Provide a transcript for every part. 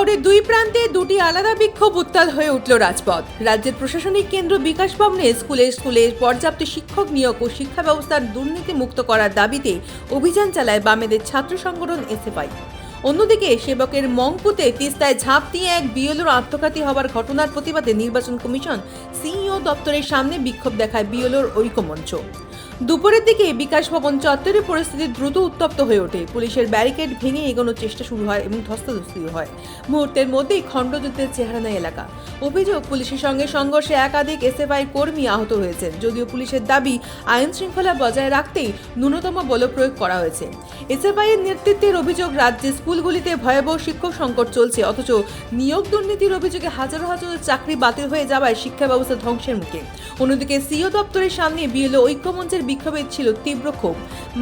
শহরের দুই প্রান্তে দুটি আলাদা বিক্ষোভ উত্তাল হয়ে উঠল রাজপথ। রাজ্যের প্রশাসনিক কেন্দ্র বিকাশ ভবনে স্কুলে স্কুলে পর্যাপ্ত শিক্ষক নিয়োগ ও শিক্ষা ব্যবস্থার দুর্নীতি মুক্ত করার দাবিতে অভিযান চালায় বামেদের ছাত্র সংগঠন এসএফআই। অন্যদিকে সেবকের মংপুতে তিস্তায় ঝাঁপ দিয়ে এক বিএলওর আত্মঘাতী হওয়ার ঘটনার প্রতিবাদে নির্বাচন কমিশন সিইও দপ্তরের সামনে বিক্ষোভ দেখায় বিএলওর ঐক্যমঞ্চ। দুপুরের দিকে বিকাশ ভবন চত্বরে পরিস্থিতি দ্রুত উত্তপ্ত হয়ে ওঠে। পুলিশের ব্যারিকেড ভেঙে এগোনোর চেষ্টা শুরু হয় এবং ধস্তাধস্তি হয়। মুহূর্তের মধ্যেই খণ্ডযুদ্ধের চেহারা নেয় এলাকা। অভিযোগ, পুলিশের সঙ্গে সংঘর্ষে একাধিক এসএফআই কর্মী আহত হয়েছেন। যদিও পুলিশের দাবি, আইন শৃঙ্খলা বজায় রাখতেই ন্যূনতম বল প্রয়োগ করা হয়েছে। এসএফআই এর নেতৃত্বের অভিযোগ রাজ্যে স্কুলগুলিতে ভয়াবহ শিক্ষক সংকট চলছে, অথচ নিয়োগ দুর্নীতির অভিযোগে হাজারো হাজারো চাকরি বাতিল হয়ে যাওয়ায় শিক্ষা ব্যবস্থা ধ্বংসের মুখে। অন্যদিকে সিও দপ্তরের সামনে বিএলও ঐক্যমঞ্চের বিক্ষোভে ছিল তীব্র ক্ষোভ।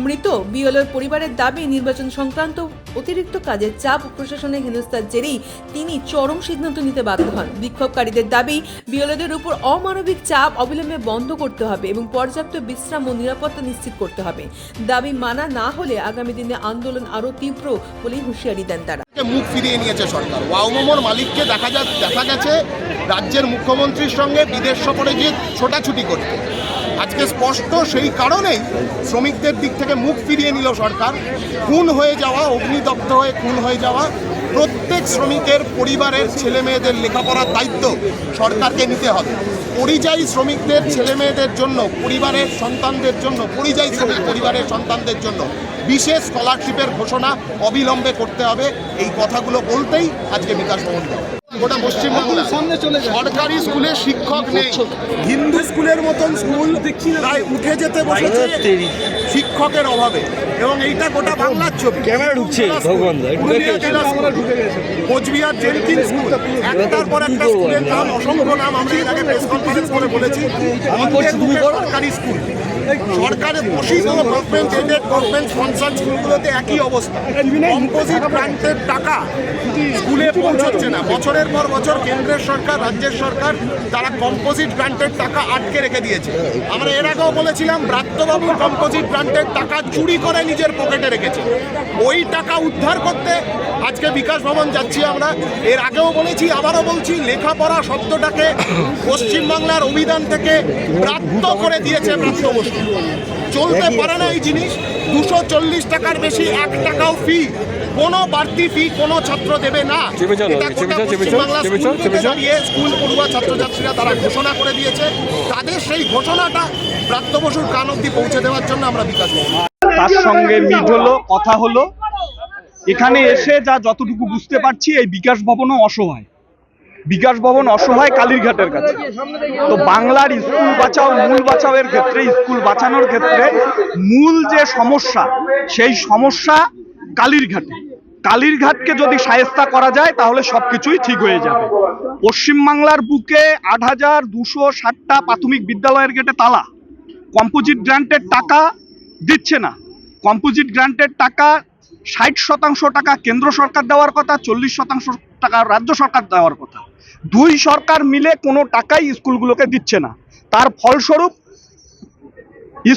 মৃত বিএলওর পরিবারের দাবি, নির্বাচন সংক্রান্ত অতিরিক্ত কাজের চাপ প্রশাসনের হেনস্থার জেরেই তিনি চরম সিদ্ধান্ত নিতে বাধ্য হন। বিক্ষোভকারীদের দাবি, বিএলওদের উপর অমানবিক চাপ অবিলম্বে বন্ধ করতে হবে এবং পর্যাপ্ত বিশ্রাম ও নিরাপত্তা নিশ্চিত করতে হবে। দাবি মানা না হলে আগামী দিনে আন্দোলন আরও তীব্র বলেই হুঁশিয়ারি দেন তারা। মুখ ফিরিয়ে নিয়েছে সরকার। ওয়াউমোমোর মালিককে দেখা যা দেখা গেছে, রাজ্যের মুখ্যমন্ত্রীর সঙ্গে বিদেশ সফরে গিয়ে ছোটাছুটি করতে। আজকে স্পষ্ট সেই কারণেই শ্রমিকদের দিক থেকে মুখ ফিরিয়ে নিল সরকার। খুন হয়ে যাওয়া অগ্নিদগ্ধ হয়ে খুন হয়ে যাওয়া, প্রত্যেক শ্রমিকের পরিবারের ছেলে মেয়েদের লেখাপড়ার দায়িত্ব সরকারকে নিতে হবে। পরিযায়ী শ্রমিকদের, ছেলে মেয়েদের জন্য, পরিবারের সন্তানদের জন্য, পরিযায়ী শ্রমিক পরিবারের সন্তানদের জন্য বিশেষ স্কলারশিপের ঘোষণা অবিলম্বে করতে হবে। এই কথাগুলো বলতেই আজকে বিকাশ ভবন। গোটা পশ্চিমবাংলা। সরকারি স্কুলে শিক্ষক নেই। হিন্দু স্কুলের মতন স্কুল প্রায় উঠে যেতে বসেছে শিক্ষকের অভাবে। এবং এইটা গোটা বাংলার ছবি। ক্যামেরা ঢুকছে কোচবিহার জেনকিন স্কুল। একটার পর একটা স্কুলের নাম অসংখ্য নাম আমরা এর আগে প্রেস কনফারেন্স করে বলেছি। মুখে সরকারি স্কুল। সরকারের পোষিত গভর্নমেন্ট এডেড গভর্নমেন্ট স্পন্সার স্কুলগুলোতে একই অবস্থা। কম্পোজিট গ্রান্টের টাকা স্কুলে পৌঁছচ্ছে না। বছরের পর বছর কেন্দ্রের সরকার, রাজ্যের সরকার তারা কম্পোজিট গ্রান্টের টাকা আটকে রেখে দিয়েছে। আমরা এর আগেও বলেছিলাম, ব্রাত্যবাবু কম্পোজিট গ্রান্টের টাকা চুরি করে নিজের পকেটে রেখেছে। ওই টাকা উদ্ধার করতে আজকে বিকাশ ভবন যাচ্ছি আমরা। এর আগেও বলেছি, আবারও বলছি, লেখাপড়া শব্দটাকে পশ্চিমবাংলার অভিধান থেকে ব্রাত্য করে দিয়েছে ব্রাত্য বস্তু চলতে পারে না এই জিনিস। দুশো চল্লিশ টাকার বেশি এক টাকাও ফি কোনো বাড়তি ফি কোনো ছাত্র দেবে না। স্কুল পড়ুয়া ছাত্রছাত্রীরা তারা ঘোষণা করে দিয়েছে। তাদের সেই ঘোষণাটা প্রাপ্ত বসুর কান অব্দি পৌঁছে দেওয়ার জন্য আমরা বিকাশ তার সঙ্গে মিট হলো কথা হলো এখানে এসে যা যতটুকু বুঝতে পারছি এই বিকাশ ভবনও অসহায়। বিকাশ ভবন অসহায় কালীরঘাটের কাছে। তো বাংলার স্কুল বাঁচাও, মূল বাঁচাওয়ের ক্ষেত্রে, স্কুল বাঁচানোর ক্ষেত্রে মূল যে সমস্যা, সেই সমস্যা কালীরঘাটে কালীরঘাটকে যদি সায়স্তা করা যায়, তাহলে সবকিছুই ঠিক হয়ে যাবে। পশ্চিমবাংলার বুকে আট হাজার দুশো ষাটটা প্রাথমিক বিদ্যালয়ের গেটে তালা। কম্পোজিট গ্রান্টের টাকা দিচ্ছে না। কম্পোজিট গ্রান্টের টাকা ষাট শতাংশ টাকা কেন্দ্র সরকার দেওয়ার কথা, চল্লিশ শতাংশ টাকা রাজ্য সরকার দেওয়ার কথা। দুই সরকার মিলে কোনো টাকাই স্কুলগুলোকে দিচ্ছে না। তার ফলস্বরূপ,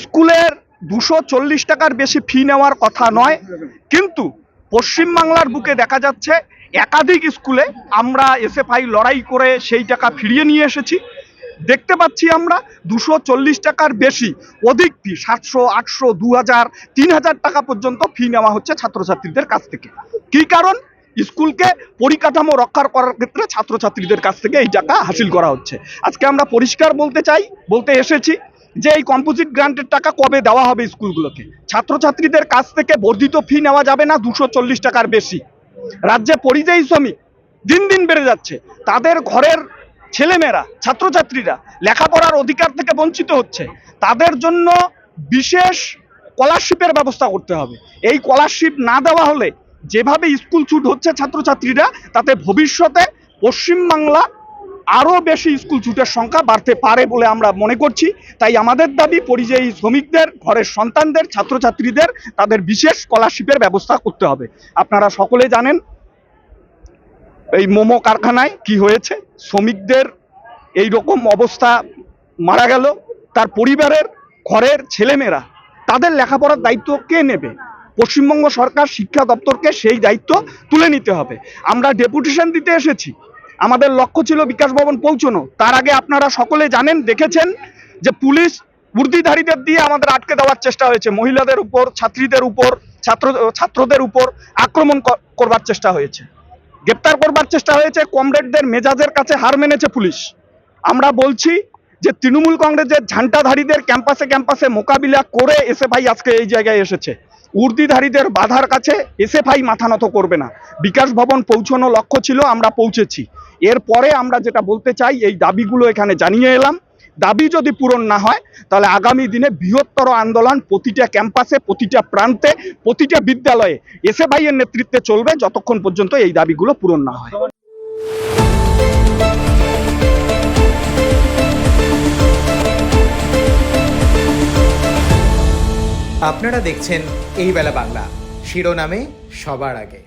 স্কুলের দুশো চল্লিশ টাকার বেশি ফি নেওয়ার কথা নয়। কিন্তু পশ্চিমবাংলার বুকে দেখা যাচ্ছে, একাধিক স্কুলে আমরা এসএফআই লড়াই করে সেই টাকা ফিরিয়ে নিয়ে এসেছি। দেখতে পাচ্ছি আমরা দুশো টাকার বেশি। অধিক ফি সাতশো, আটশো, দু হাজার, তিন হাজার টাকা পর্যন্ত ফি নেওয়া হচ্ছে ছাত্রছাত্রীদের কাছ থেকে। কি কারণ? স্কুলকে পরিকাঠামো রক্ষার করার ক্ষেত্রে ছাত্রছাত্রীদের কাছ থেকে এই টাকা হাসিল করা হচ্ছে। আজকে আমরা পরিষ্কার বলতে চাই, বলতে এসেছি যে এই কম্পোজিট গ্রান্টের টাকা কবে দেওয়া হবে স্কুলগুলোকে? ছাত্রছাত্রীদের কাছ থেকে বর্ধিত ফি নেওয়া যাবে না দুশো টাকার বেশি। রাজ্যে পরিযায়ী শ্রমিক দিন দিন বেড়ে যাচ্ছে। তাদের ঘরের ছেলেমেয়েরা, ছাত্রছাত্রীরা লেখাপড়ার অধিকার থেকে বঞ্চিত হচ্ছে, তাদের জন্য বিশেষ স্কলারশিপের ব্যবস্থা করতে হবে। এই স্কলারশিপ না দেওয়া হলে যেভাবে স্কুল ছুট হচ্ছে ছাত্রছাত্রীরা, তাতে ভবিষ্যতে পশ্চিমবাংলা আরও বেশি স্কুল ছুটের সংখ্যা বাড়তে পারে বলে আমরা মনে করছি। তাই আমাদের দাবি, পরিযায়ী শ্রমিকদের, ঘরের সন্তানদের, ছাত্রছাত্রীদের, তাদের বিশেষ স্কলারশিপের ব্যবস্থা করতে হবে। আপনারা সকলে জানেন এই মোমো কারখানায় কি হয়েছে? শ্রমিকদের এই রকম অবস্থা মারা গেল। তার পরিবারের ঘরের ছেলেমেয়েরা, তাদের লেখাপড়ার দায়িত্ব কে নেবে? পশ্চিমবঙ্গ সরকার শিক্ষা দপ্তরকে সেই দায়িত্ব তুলে নিতে হবে। আমরা ডেপুটেশন দিতে এসেছি। আমাদের লক্ষ্য ছিল বিকাশ ভবন পৌঁছানো। তার আগে আপনারা সকলে জানেন, দেখেছেন যে পুলিশ উর্দিধারীদের দিয়ে আমাদের আটকে দেওয়ার চেষ্টা হয়েছে। মহিলাদের উপর, ছাত্রীদের উপর, ছাত্র, ছাত্রদের উপর আক্রমণ করবার চেষ্টা হয়েছে। গ্রেপ্তার করবার চেষ্টা হয়েছে, কমরেডদের মেজাজের কাছে হার মেনেছে পুলিশ। আমরা বলছি যে তৃণমূল কংগ্রেসের ঝান্টাধারীদের ক্যাম্পাসে ক্যাম্পাসে মোকাবিলা করে এসএফআই আজকে এই জায়গায় এসেছে। উর্দিধারীদের বাধার কাছে এসএফআই মাথা নত করবে না। বিকাশ ভবন পৌঁছানো লক্ষ্য ছিল, আমরা পৌঁছেছি। এরপরে আমরা যেটা বলতে চাই, এই দাবিগুলো এখানে জানিয়ে এলাম। দাবি যদি পূরণ না হয়, তাহলে আগামী দিনে বৃহত্তর আন্দোলন প্রতিটা ক্যাম্পাসে, প্রতিটা প্রান্তে, প্রতিটা বিদ্যালয়ে এসএফআই এর নেতৃত্বে চলবে যতক্ষণ পর্যন্ত এই দাবিগুলো পূরণ না হয়। আপনারা দেখছেন এই বেলা বাংলা। শিরোনামে সবার আগে।